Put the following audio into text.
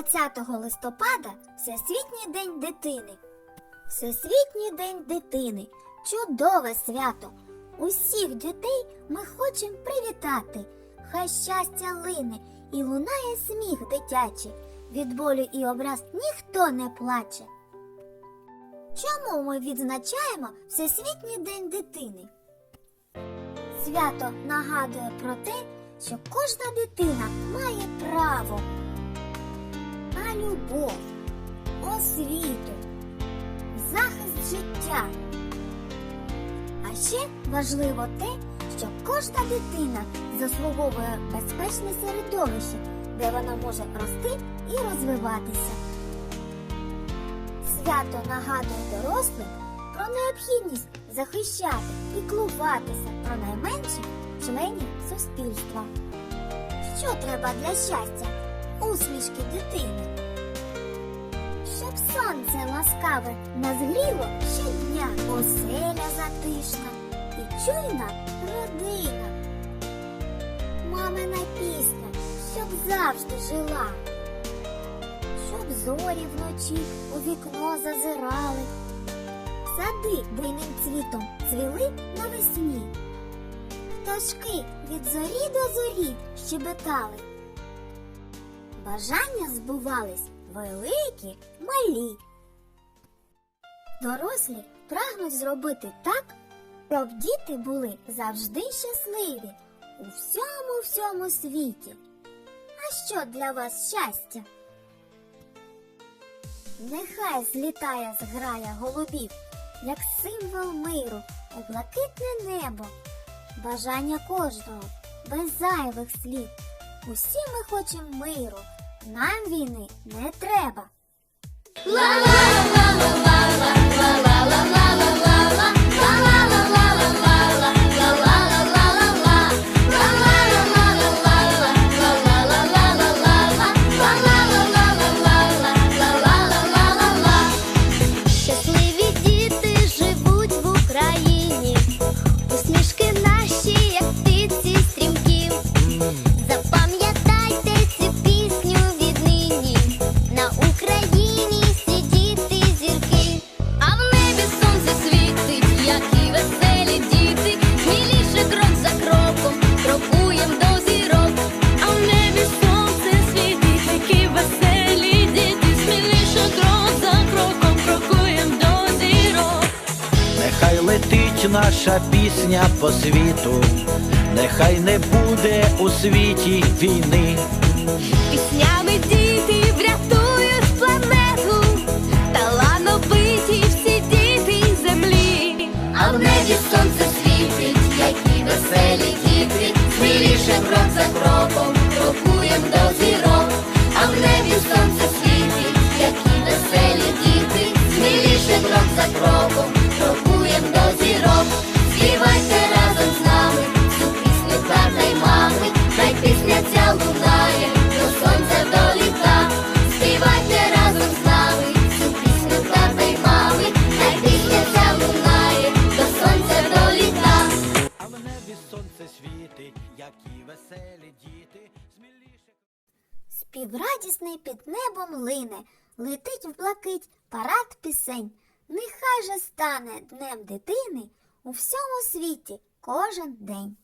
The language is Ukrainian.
20 листопада Всесвітній день дитини. Всесвітній день дитини чудове свято. Усіх дітей ми хочемо привітати. Хай щастя лине і лунає сміх дитячий. Від болю і образ ніхто не плаче. Чому ми відзначаємо Всесвітній день дитини? Свято нагадує про те, що кожна дитина має право любов, освіту, захист життя. А ще важливо те, що кожна дитина заслуговує безпечне середовище, де вона може рости і розвиватися. Свято нагадує дорослим про необхідність захищати, і піклуватися про найменших членів суспільства. Що треба для щастя? Усмішки дитини. Щоб сонце ласкаве назгріло щодня, оселя затишна і чуйна родина. Мамина пісня, щоб завжди жила, щоб зорі вночі у вікно зазирали, сади буйним цвітом цвіли навесні. Пташки від зорі до зорі щебетали. Бажання збувались великі, малі. Дорослі прагнуть зробити так, щоб діти були завжди щасливі у всьому всьому світі. А що для вас щастя? Нехай злітає зграя голубів, як символ миру у блакитне небо. Бажання кожного без зайвих слів. Усі ми хочемо миру, нам війни не треба. Щасливі летить наша пісня по світу, нехай не буде у світі війни. Піснями діти врятують планету, талановиті всі діти землі. А в небі сонце світить, які веселі діти, сміліше крок за кроком, веселі діти, сміліше. Співрадісний під небом лине, летить в блакить парад пісень. Нехай же стане днем дитини у всьому світі кожен день.